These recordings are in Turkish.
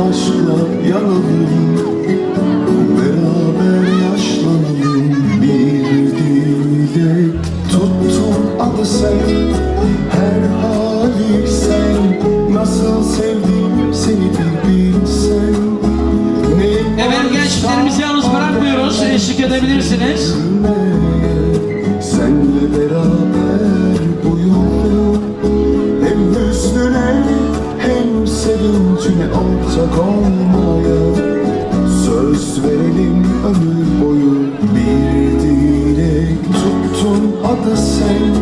aşkla yanalım. Beraber yaşlanalım. Bir dille Tuttum adı sen. Her hali sen. Nasıl sevdim seni bir bilsen. Ne Evet gençlerimizi yalnız bırakmıyoruz. eşlik edebilirsiniz. Senle beraber boyunlu Hem hüznüne hem sevincine alçak olmaya Söz verelim ömür boyu. Bir dilek tuttun adı sen.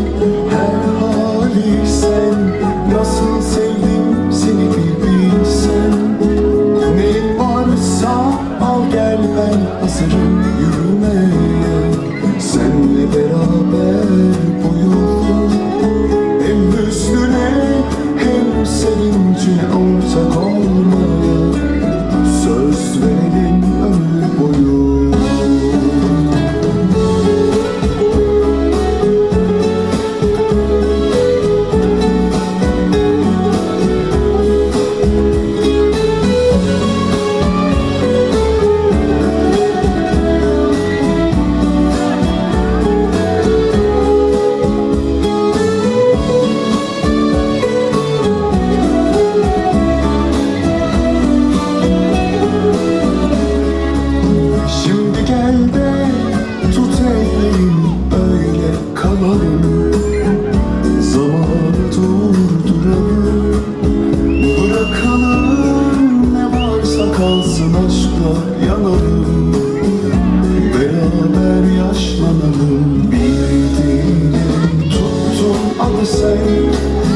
Her hali sen. Nasıl sevdim seni bir bilsen. Ne varsa al gel ben hazırım yürümeye. Senle beraber bu all the same.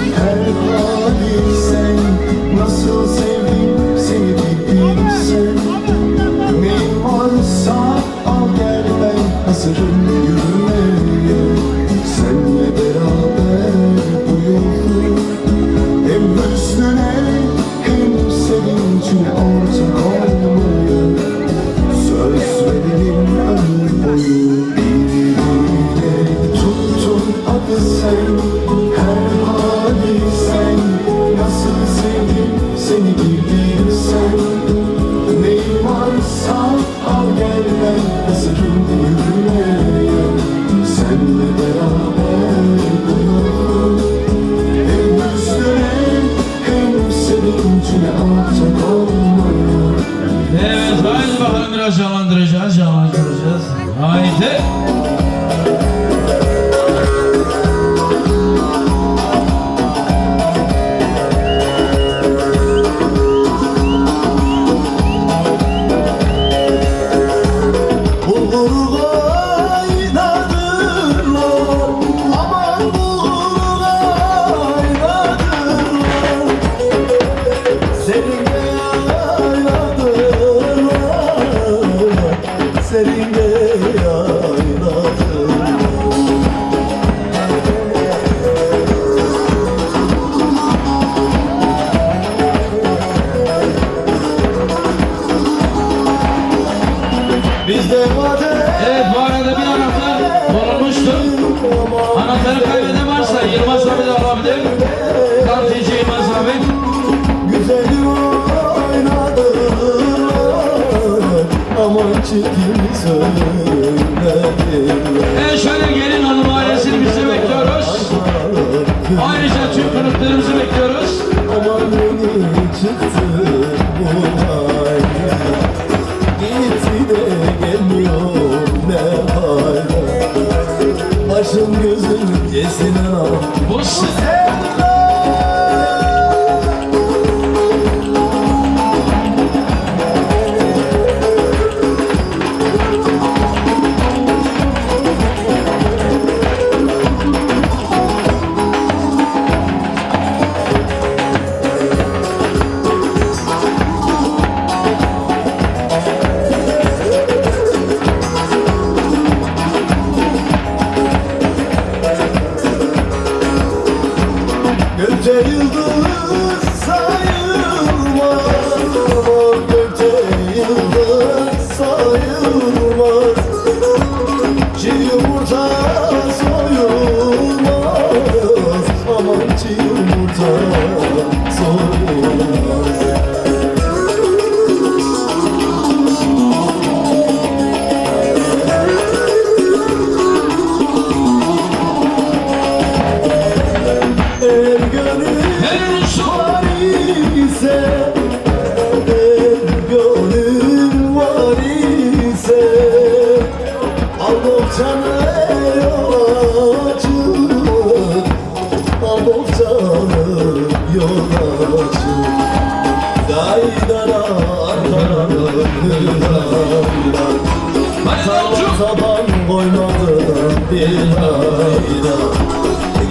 bir hayra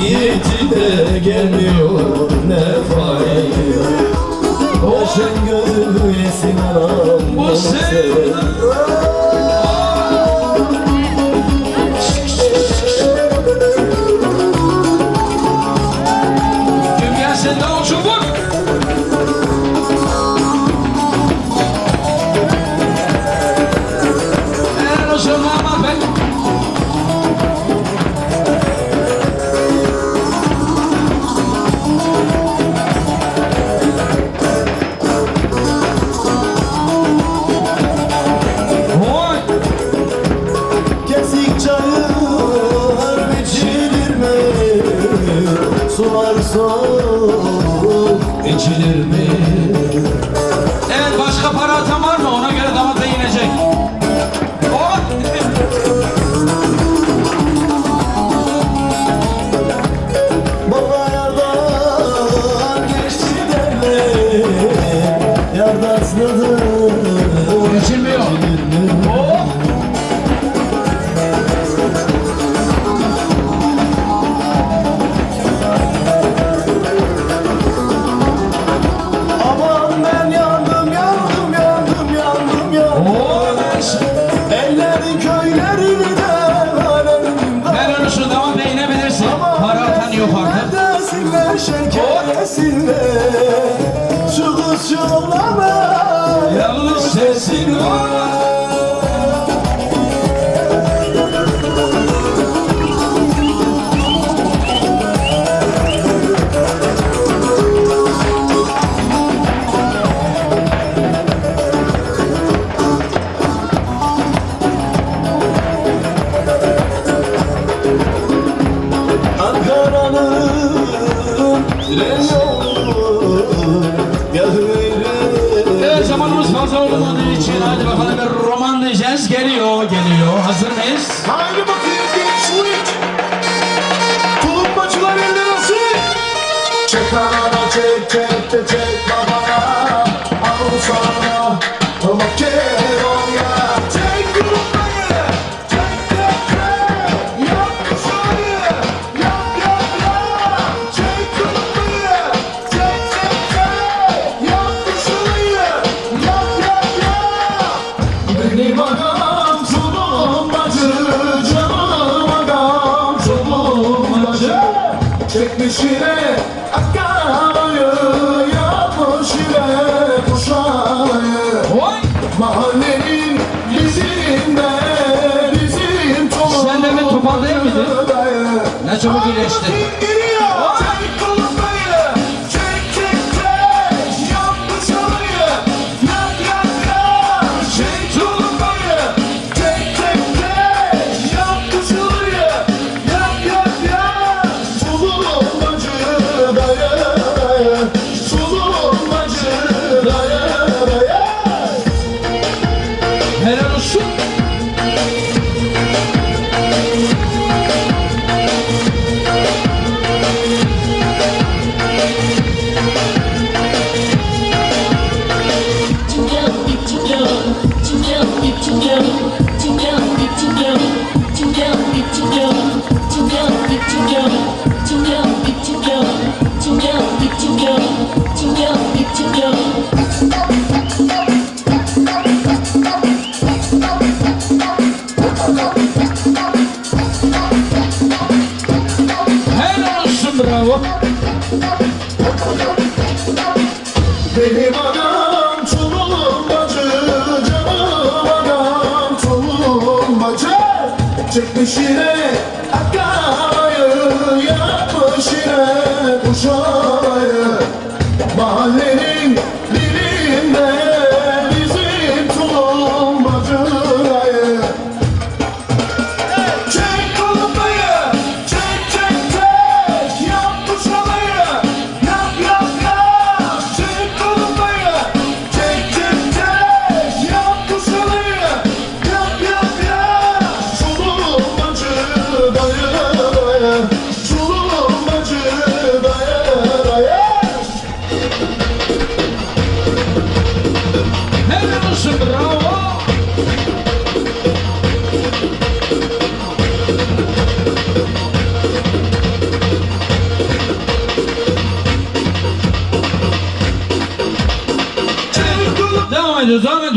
Git de gelmiyor ne fayda Boşun gözünü yesin anam Boşun Hadi çabuk iyileşti. Benim adam tulumbacı, canım adam tulumbacı Çıkmış yine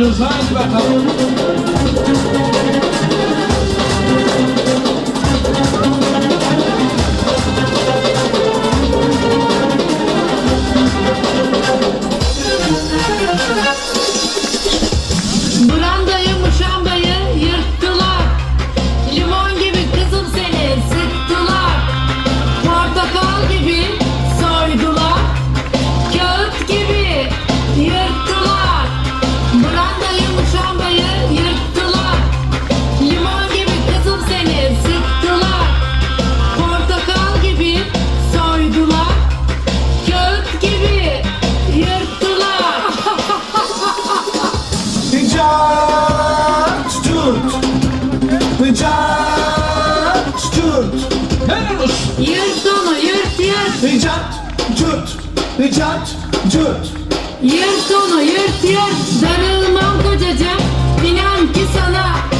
gidiyoruz. Haydi bakalım. Cart cürt. Yırt onu yırt yırt. Darılmam kocacığım. İnan ki sana.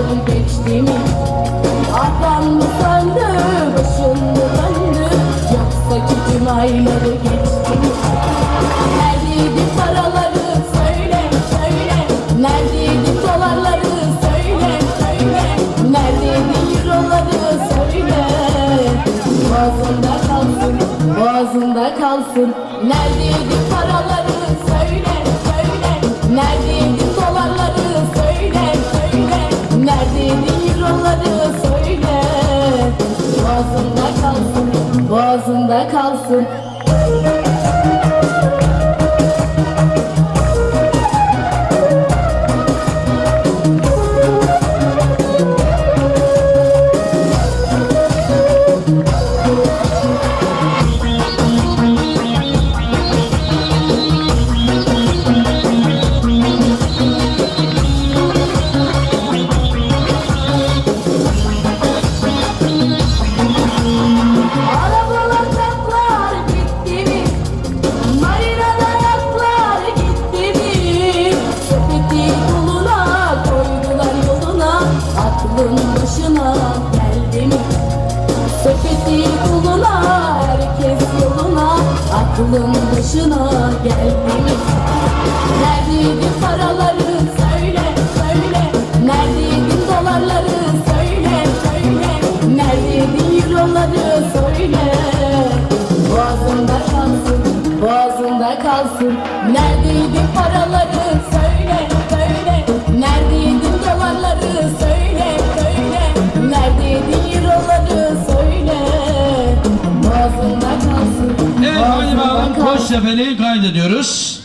kalsın Neredeydi paraları söyle söyle. Neredeydi dolarları söyle söyle. Neredeydi euroları söyle. Boğazında kalsın boğazında kalsın. seferi kaydediyoruz.